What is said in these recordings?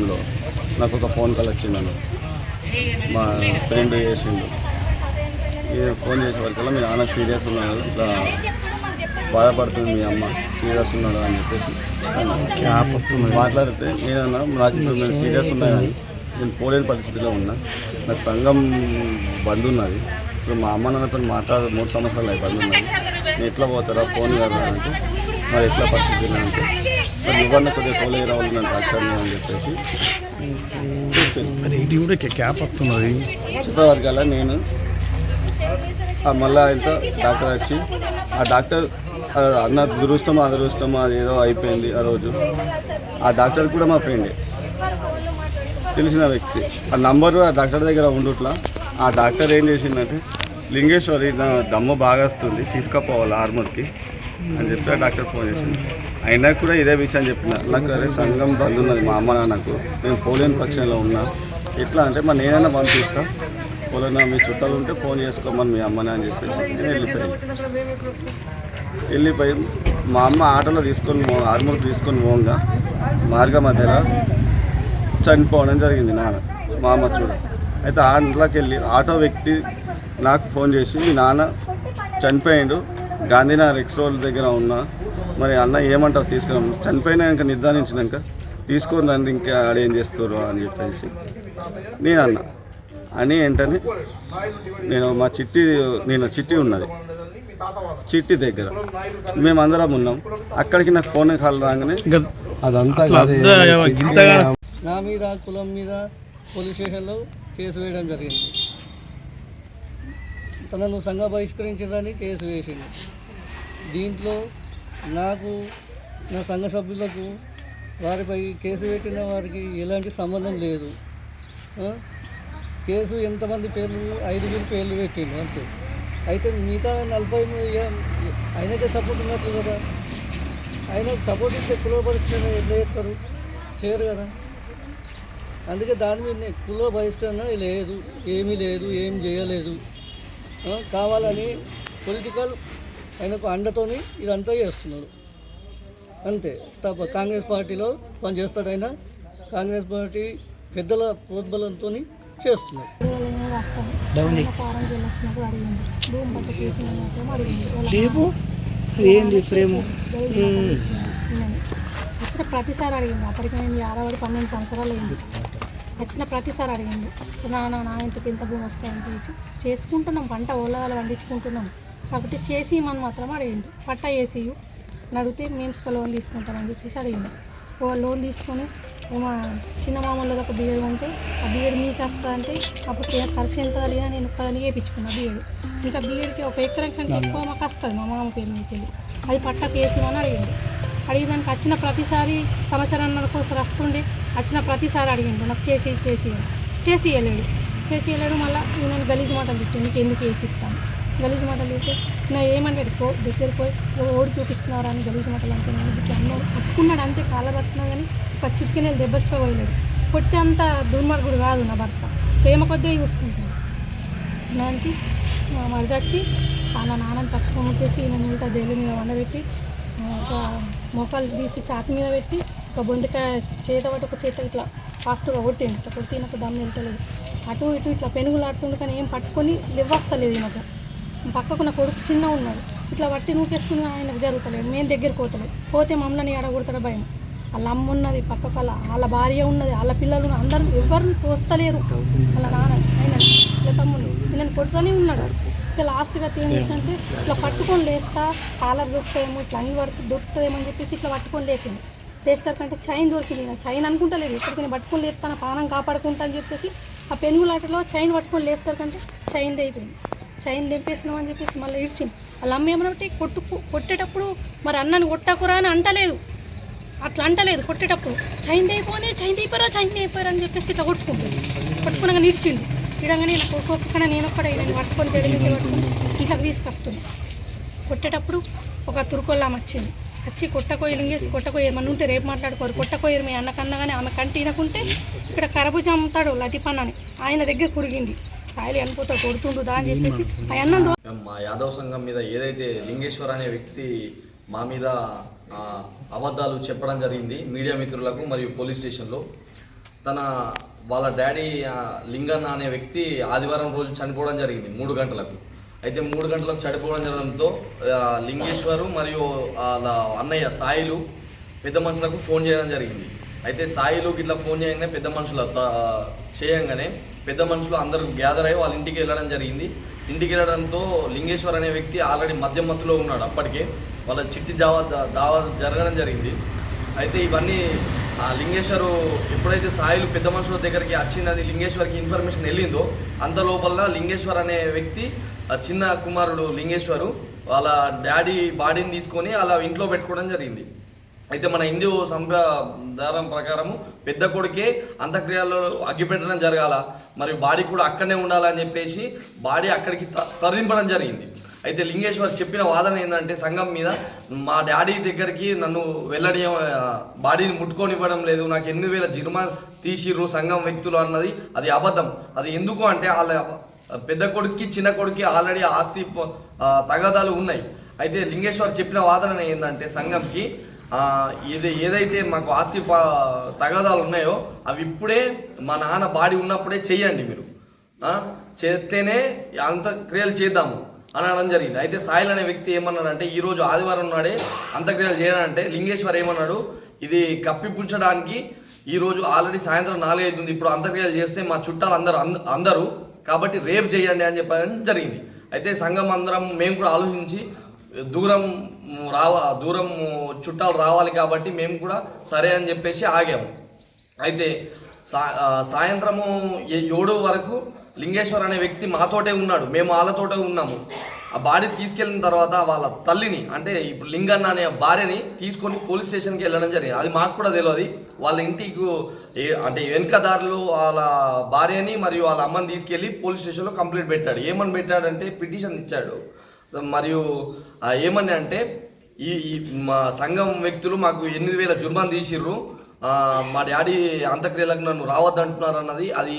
టైంలో నాకు ఒక ఫోన్ కాల్ వచ్చిందను మా ఫ్రెండ్ చేసిండు. ఈ ఫోన్ చేసే వరకల్లా మీ నాన్న సీరియస్ ఉన్నాడు. ఇట్లా బాధపడుతుంది మీ అమ్మ. సీరియస్ ఉన్నాడు అని చెప్పేసి. మాట్లాడితే నేనన్నా నాకు నేను సీరియస్ ఉన్నా కానీ నేను పోలేని పరిస్థితిలో ఉన్నా. నాకు సంఘం బంద్ ఉన్నది. ఇప్పుడు మా అమ్మ నాన్నతో మాట్లాడ మూడు సంవత్సరాలు అయి బంద్ ఉన్నది నేను ఎట్లా పోతారా? ఫోన్ కదా అంటే మరి ఎట్లా పరిస్థితి అంటే మరి ఇవ్వన్న కొద్దిగా తోలే రావాలి నన్ను డాక్టర్ని అని చెప్పేసి. ఇది కూడా క్యాప్ వస్తున్నది. చెప్పేవారికల్లా నేను మళ్ళా ఇంత డాక్టర్ వచ్చి ఆ డాక్టర్ అన్న దురుస్తమా అదృష్టమా అది ఏదో అయిపోయింది ఆ రోజు. ఆ డాక్టర్ కూడా మా ఫ్రెండే. తెలిసిన వ్యక్తి. ఆ నంబర్ ఆ డాక్టర్ దగ్గర ఉండుట్లా. ఆ డాక్టర్ ఏం చేసిందంటే లింగేశ్వరి నా దమ్ము బాగా వస్తుంది తీసుకుపోవాలి ఆర్మూర్కి. అని చెప్పి డాక్టర్ ఫోన్ చేసింది. అయినా కూడా ఇదే విషయం చెప్పిన నాకు అదే సంఘం బంధు ఉన్నది మా అమ్మ నాన్నకు నేను పోలేని పక్షంలో ఉన్నా. ఎట్లా అంటే మరి నేనైనా పంపిస్తా. పోలేనా మీ చుట్టాలు ఉంటే ఫోన్ చేసుకోమని మీ అమ్మని అని చెప్పేసి నేను వెళ్ళిపోయాను. వెళ్ళిపోయి మా అమ్మ ఆటోలో తీసుకొని ఆర్మూర్ తీసుకొని పోగా. మార్గ మధ్యలో చనిపోవడం జరిగింది నాన్న మా అమ్మ చూడ. అయితే ఆ ఇంట్లోకి వెళ్ళి ఆటో వ్యక్తి నాకు ఫోన్ చేసి మీ నాన్న చనిపోయిండు. గాంధీనగర్ ఎక్స్ రోడ్ దగ్గర ఉన్నా మరి అన్న ఏమంటావు తీసుకున్నాం చనిపోయినాక నిర్ధారించినాక తీసుకొని రండి ఇంకా ఆడేం చేస్తారు అని చెప్పేసి. నేను అన్న. అని ఏంటని నేను మా చిట్టి నేను చిట్టి ఉన్నది. చిట్టి దగ్గర. మేమందరం ఉన్నాం. అక్కడికి నాకు ఫోన్ కాల్ రాగానే అదంతా నా మీద కులం మీద పోలీస్ స్టేషన్లో కేసు వేయడం జరిగింది. తనను సంఘ బహిష్కరించడానికి కేసు వేసింది. దీంట్లో నాకు నా సంఘ సభ్యులకు వారిపై కేసు పెట్టిన వారికి ఎలాంటి సంబంధం లేదు. కేసు ఎంతమంది పేర్లు ఐదుగురు పేర్లు పెట్టిండు అంతే. అయితే మిగతా నలభై ఆయనకే సపోర్ట్ ఉన్నట్లు కదా. ఆయనకు సపోర్ట్ ఇస్తే కుల ఎట్లా చేస్తారు? చేయరు కదా. అందుకే దాని మీద కుల బహిష్కరణ లేదు ఏమీ లేదు ఏం చేయలేదు. కావాలని పొలిటికల్ ఆయనకు అండతోని ఇదంతా చేస్తున్నాడు. అంతే. తప్ప కాంగ్రెస్ పార్టీలో పనిచేస్తాడు ఆయన. కాంగ్రెస్ పార్టీ పెద్దల ప్రోద్బలంతో చేస్తున్నాడు. ఏంది ఫ్రేమ్? వచ్చిన ప్రతిసారి అడిగింది. అప్పటికి యాభై పన్నెండు సంవత్సరాలు అయింది. వచ్చిన ప్రతిసారి అడిగింది నాన్న నా ఇంతకు ఇంత భూమి వస్తాయని తెలిసి చేసుకుంటున్నాం పంట ఓలదాలు పండించుకుంటున్నాం. కాబట్టి చేసి మనం మాత్రం అడిగిండు. పట్ట వేసి అడిగితే మేము లోన్ తీసుకుంటామని చెప్పేసి అడిగింది. ఓ లోన్ తీసుకొని మా చిన్న మామూలుగా ఒక బియ్యం ఉంటే ఆ బియ్యం మీకు వస్తా అంటే అప్పుడు ఖర్చు ఎంత లేదా నేను పదని వేయించుకున్నా బియ్యడు ఇంకా బియ్యడికి ఒక ఎకరం కంటే ఎక్కువ మాకు వస్తుంది మా మామ పేరు మీకు వెళ్ళి అది పట్టకు వేసేమని అడిగింది. అడిగేదానికి వచ్చిన ప్రతిసారి సంవత్సరాన్నర కోసం వస్తుండే వచ్చిన ప్రతిసారి అడిగిండు నాకు చేసి చేసి చేసి ఇవ్వలేడు చేసి ఇవ్వలేడు మళ్ళీ నేను గలీజ్ మాటలు తిట్టాను నీకు ఎందుకు వేసి ఇస్తాను గలీజ్ మాటలు తిట్టే నా ఏమంటాడు? పో దగ్గర పోయి ఓడి చూపిస్తున్నారు? అని గలీజ్ మాటలు అంటున్నాను ఇట్లా అన్నాడు పట్టుకున్నాడు అంతే కాళ్ళ పట్టుకున్నా కానీ ఒక చిటికెళ్ళి దెబ్బసుకోపోయలేడు పొట్టి అంత దుర్మార్గుడు కాదు నా భర్త. ప్రేమ కొద్దిగా చూసుకుంటాను దానికి మా మరిది వచ్చి వాళ్ళ నాన్నని పట్టుకొని ముట్టేసి నేను ఉల్టా జైలు మీద వండబెట్టి ఒక మొక్కలు తీసి చాకు మీద పెట్టి ఒక బొండకాయ చేత పట్టి ఒక చేత ఇట్లా ఫాస్ట్గా కొట్టిండు. ఇట్లా కొట్టి నాకు దమ్ము వెళ్తలేదు. అటు ఇటు ఇట్లా పెనుగులాడుతుండు కానీ ఏం పట్టుకొని లేవస్తలేదు ఈయనకు. పక్కకు నా కొడుకు చిన్న ఉన్నాడు. ఇట్లా పట్టి నూకేస్తున్నా ఆయనకు జరుగుతలేదు. మేము దగ్గరికి పోతలేదు. పోతే మమ్మల్ని ఎడగొడతాడు భయం. వాళ్ళ అమ్మ ఉన్నది పక్క వాళ్ళ వాళ్ళ భార్య ఉన్నది వాళ్ళ పిల్లలు అందరూ ఎవరిని తోస్తలేరు. వాళ్ళ నాన్న ఆయన ఇలా తమ్ముడు. నేను కొడుతూనే ఉన్నాడు. ఇట్లా లాస్ట్గా ఏం చేసినంటే ఇట్లా పట్టుకొని లేస్తా కాలర్ దొరుకుతాయేమో ఇట్లా అన్ని పడుతు దొరుకుతాయేమో అని చెప్పేసి ఇట్లా పట్టుకొని లేచింది లేస్తారు కంటే చైన్ దొరికింది నాకు చైన్ అనుకుంటలేదు ఎప్పటికైనా పట్టుకొని లేస్తాను పానం కాపాడుకుంటా అని చెప్పేసి ఆ పెనుగులాటలో చైన్ పట్టుకొని లేస్తారు కంటే చైన్ అయిపోయింది చైన్ దింపేసినాం అని చెప్పేసి మళ్ళీ ఇడిచింది వాళ్ళ అమ్మ ఏమనంటే కొట్టు కొట్టేటప్పుడు మరి అన్నని కొట్టకురా అని అంటలేదు. అట్లా అంటలేదు కొట్టేటప్పుడు. చైన్ అయిపోనే చైన్ అయిపోయారా చైన్ అయిపోయారా అని చెప్పేసి ఇట్లా కొట్టుకుంటుంది. కొట్టుకున్నాక నిడిచిండు. ఇడగానే ఇలా ఒక్కొక్కన నేను కూడా ఇలా పట్టుకొని జరిగింది పట్టుకొని ఇంట్లోకి తీసుకొస్తుంది కొట్టేటప్పుడు ఒక తురుకొల్లామ వచ్చింది. వచ్చి కొట్టకోయి లింగేసి కొట్టకోయి ఏమన్నా ఉంటే రేపు మాట్లాడుకోరు. కొట్టకోయరు మీ అన్నకన్నా కానీ ఆమె కంటి తినకుంటే ఇక్కడ కరబుజ అమ్ముతాడు లతిపన్నని ఆయన దగ్గర కురిగింది. సాయిలు అనిపోతాడు కొడుతుండుదా అని చెప్పేసి ఆ అన్నం మా యాదవ్ సంఘం మీద ఏదైతే లింగేశ్వర్ అనే వ్యక్తి మా మీద అబద్ధాలు చెప్పడం జరిగింది మీడియా మిత్రులకు మరియు పోలీస్ స్టేషన్లో. తన వాళ్ళ డాడీ లింగన్న అనే వ్యక్తి ఆదివారం రోజు చనిపోవడం జరిగింది మూడు గంటలకు. అయితే మూడు గంటలకు చనిపోవడం జరగడంతో లింగేశ్వరు మరియు వాళ్ళ అన్నయ్య సాయిలు పెద్ద మనుషులకు ఫోన్ చేయడం జరిగింది. అయితే సాయిలు ఇట్లా ఫోన్ చేయగానే పెద్ద మనుషుల చేయంగానే పెద్ద మనుషులు అందరూ గ్యాదర్ అయ్యి వాళ్ళ ఇంటికి వెళ్ళడం జరిగింది. ఇంటికి వెళ్ళడంతో లింగేశ్వర్ అనే వ్యక్తి ఆల్రెడీ మధ్య మత్తులో ఉన్నాడు అప్పటికే. వాళ్ళ చిట్టి దావా దావా జరగడం జరిగింది. అయితే ఇవన్నీ ఆ లింగేశ్వరు ఎప్పుడైతే సాయిలు పెద్ద మనుషుల దగ్గరికి వచ్చిందని లింగేశ్వర్కి ఇన్ఫర్మేషన్ వెళ్ళిందో అంత లోపల లింగేశ్వర్ అనే వ్యక్తి చిన్న కుమారుడు లింగేశ్వరు వాళ్ళ డాడీ బాడీని తీసుకొని అలా ఇంట్లో పెట్టుకోవడం జరిగింది. అయితే మన హిందూ సంప్రదాయం ప్రకారము పెద్ద కొడుకే అంత్యక్రియల్లో అగ్గిపెట్టడం జరగాల. మరి బాడీ కూడా అక్కడనే ఉండాలని చెప్పేసి బాడీ అక్కడికి త- తరలింపడం జరిగింది. అయితే లింగేశ్వర్ చెప్పిన వాదన ఏంటంటే సంఘం మీద మా డాడీ దగ్గరికి నన్ను వెళ్ళడి బాడీని ముట్టుకొనివ్వడం లేదు నాకు ఎనిమిది వేల జిర్మా తీసిర్రు సంఘం వ్యక్తులు అన్నది అది అబద్ధం. అది ఎందుకు అంటే వాళ్ళ పెద్ద కొడుక్కి చిన్న కొడుక్కి ఆల్రెడీ ఆస్తి ప- తగాదాలు ఉన్నాయి. అయితే లింగేశ్వర్ చెప్పిన వాదన ఏంటంటే సంఘంకి ఆ, ఇది ఏదైతే మాకు ఆస్తి ప- తగాదాలు ఉన్నాయో అవి ఇప్పుడే మా నాన్న బాడీ ఉన్నప్పుడే చెయ్యండి మీరు. చేస్తేనే అంత క్రియలు చేద్దాము. అనడం జరిగింది. అయితే సాయిల్ అనే వ్యక్తి ఏమన్నాడంటే ఈరోజు ఆదివారం నాడే అంత్యక్రియలు చేయాలంటే లింగేశ్వర్ ఏమన్నాడు ఇది కప్పిపుంచడానికి ఈరోజు ఆల్రెడీ సాయంత్రం నాలుగు అవుతుంది ఇప్పుడు అంత్యక్రియలు చేస్తే మా చుట్టాలు అందరు అంద- అందరూ కాబట్టి రేపు చేయండి అని చెప్పడం జరిగింది. అయితే సంఘం అందరం మేము కూడా ఆలోచించి దూరం రావ దూరం చుట్టాలు రావాలి కాబట్టి మేము కూడా సరే అని చెప్పేసి ఆగాము. అయితే సా సాయంత్రము ఏ- వరకు లింగేశ్వర్ అనే వ్యక్తి మాతోటే ఉన్నాడు. మేము వాళ్ళతోటే ఉన్నాము. ఆ బాడీ తీసుకెళ్ళిన తర్వాత వాళ్ళ తల్లిని అంటే ఇప్పుడు లింగన్న అనే భార్యని తీసుకొని పోలీస్ స్టేషన్కి వెళ్ళడం జరిగింది. అది మాకు కూడా తెలియదు వాళ్ళ ఇంటికి అంటే వెనక వాళ్ళ భార్యని మరియు వాళ్ళ అమ్మని తీసుకెళ్ళి పోలీస్ స్టేషన్లో కంప్లైంట్ పెట్టాడు. ఏమని పెట్టాడంటే పిటిషన్ ఇచ్చాడు. మరియు ఏమని అంటే ఈ మా సంఘం వ్యక్తులు మాకు ఎనిమిది వేల జుర్మాన్ తీసిర్రు. మా డాడీ అంత్యక్రియలకు నన్ను రావద్దంటున్నారు అన్నది. అది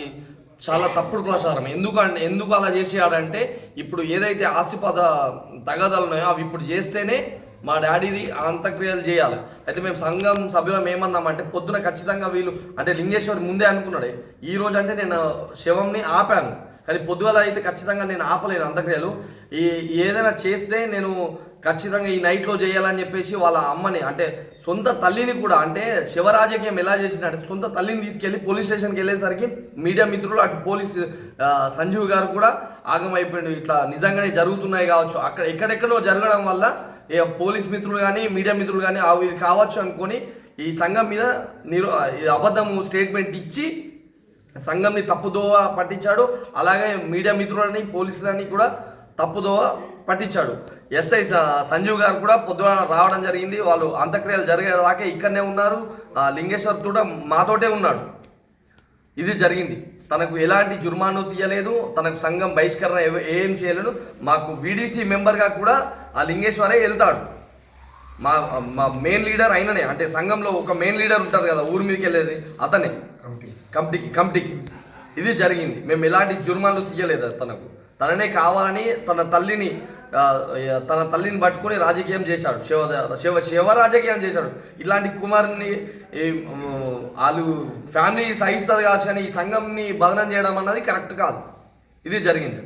చాలా తప్పుడు ప్రచారం. ఎందుకు ఎందుకు అలా చేసేయాడంటే ఇప్పుడు ఏదైతే ఆశపద తగాదాలు ఉన్నాయో అవి ఇప్పుడు చేస్తేనే మా డాడీది అంత్యక్రియలు చేయాలి. అయితే మేము సంఘం సభ్యులం ఏమన్నామంటే పొద్దున ఖచ్చితంగా వీళ్ళు అంటే లింగేశ్వరి ముందే అనుకున్నాడే ఈ రోజు అంటే నేను శవంని ఆపాను కానీ పొద్దుగల అయితే ఖచ్చితంగా నేను ఆపలేను అంత్యక్రియలు. ఈ ఏదైనా చేస్తే నేను ఖచ్చితంగా ఈ నైట్లో చేయాలని చెప్పేసి వాళ్ళ అమ్మని అంటే సొంత తల్లిని కూడా అంటే శివరాజకీయం ఎలా చేసినట్టు సొంత తల్లిని తీసుకెళ్ళి పోలీస్ స్టేషన్కి వెళ్ళేసరికి మీడియా మిత్రులు అటు పోలీస్ సంజీవ్ గారు కూడా ఆగమైపోయిండు. ఇట్లా నిజంగానే జరుగుతున్నాయి కావచ్చు. అక్కడ ఎక్కడెక్కడో జరగడం వల్ల పోలీస్ మిత్రులు కానీ మీడియా మిత్రులు కానీ అవి ఇది కావచ్చు అనుకొని ఈ సంఘం మీద నిరో అబద్ధము స్టేట్మెంట్ ఇచ్చి సంఘంని తప్పుదోవ పట్టించాడు. అలాగే మీడియా మిత్రులని పోలీసులని కూడా తప్పుదోవ పట్టించాడు. ఎస్ఐ సంజీవ్ గారు కూడా పొద్దున రావడం జరిగింది. వాళ్ళు అంత్యక్రియలు జరిగేదాకా ఇక్కడనే ఉన్నారు. ఆ లింగేశ్వర్ కూడా మాతోటే ఉన్నాడు. ఇది జరిగింది. తనకు ఎలాంటి జుర్మాను తీయలేదు. తనకు సంఘం బహిష్కరణ ఏం చేయలేదు. మాకు వీడీసీ మెంబర్గా కూడా ఆ లింగేశ్వరే వెళ్తాడు. మా మా మెయిన్ లీడర్ అయిననే అంటే సంఘంలో ఒక మెయిన్ లీడర్ ఉంటారు కదా ఊరి మీదకి వెళ్ళేది అతనే. కమిటీకి కమిటీకి. ఇది జరిగింది. మేము ఎలాంటి జుర్మాలు తీయలేదు తనకు తననే కావాలని తన తల్లిని తన తల్లిని పట్టుకొని రాజకీయం చేశాడు. శివ శివ శివ రాజకీయం చేశాడు. ఇలాంటి కుమారుని వాళ్ళు ఫ్యామిలీ సహిస్తుంది కావచ్చు కానీ ఈ సంఘంని బదనం చేయడం అన్నది కరెక్ట్ కాదు. ఇది జరిగింది.